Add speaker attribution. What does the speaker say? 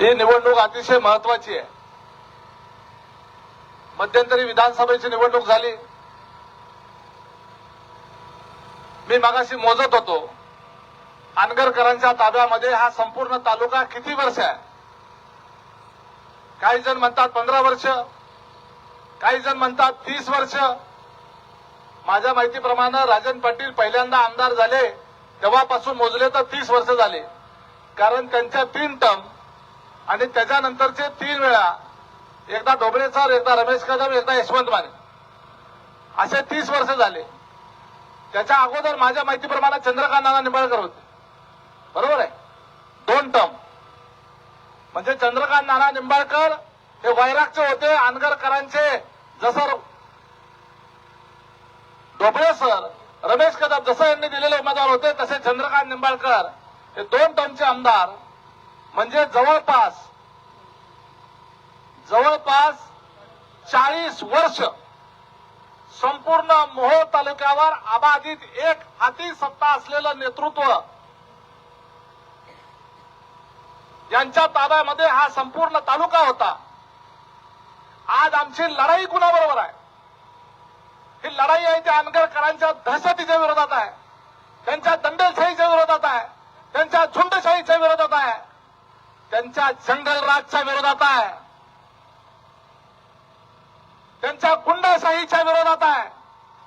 Speaker 1: ही निवडणूक अतिशय महत्वाची आहे. मध्यंतरी विधानसभेची निवडणूक झाली. मी मागाशी मोजत होतो. अनगरकरांच्या ताब्यामध्ये हा संपूर्ण तालुका किती वर्ष आहे? काही जण म्हणतात पंधरा वर्ष काही जण म्हणतात तीस वर्ष. माझ्या माहितीप्रमाणे राजन पाटील पहिल्यांदा आमदार झाले तेव्हापासून मोजले तर तीस वर्ष झाले. कारण त्यांच्या तीन टर्म आणि त्याच्यानंतरचे तीन वेळा एकदा ढोबळे सर एकदा रमेश कदम एकदा यशवंत माने. असे तीस वर्ष झाले. त्याच्या अगोदर माझ्या माहितीप्रमाणे चंद्रकांत नाना निंबाळकर होते. बरोबर आहे? दोन टर्म. म्हणजे चंद्रकांत नाना निंबाळकर हे वैरागचे होते आनगरकरांचे. जसं ढोबळे सर रमेश कदम जसं यांनी दिलेले उमेदवार होते तसे चंद्रकांत निंबाळकर हे दोन टर्मचे आमदार. म्हणजे जवळपास जवळपास चाळीस वर्ष संपूर्ण मोहोळ तालुक्यावर अबाधित एक हाती सत्ता असलेलं नेतृत्व यांच्या ताब्यामध्ये हा संपूर्ण तालुका होता. आज आमची लढाई कुणाबरोबर आहे? ही लढाई आहे त्या अनगरकरांच्या दहशतीच्या विरोधात आहे. त्यांच्या दंडेलशाहीच्या विरोधात आहे. त्यांच्या झुंडशाहीच्या विरोधात आहे. त्यांच्या जंगलराजच्या विरोधात आहे. त्यांच्या गुंडशाहीच्या विरोधात आहे.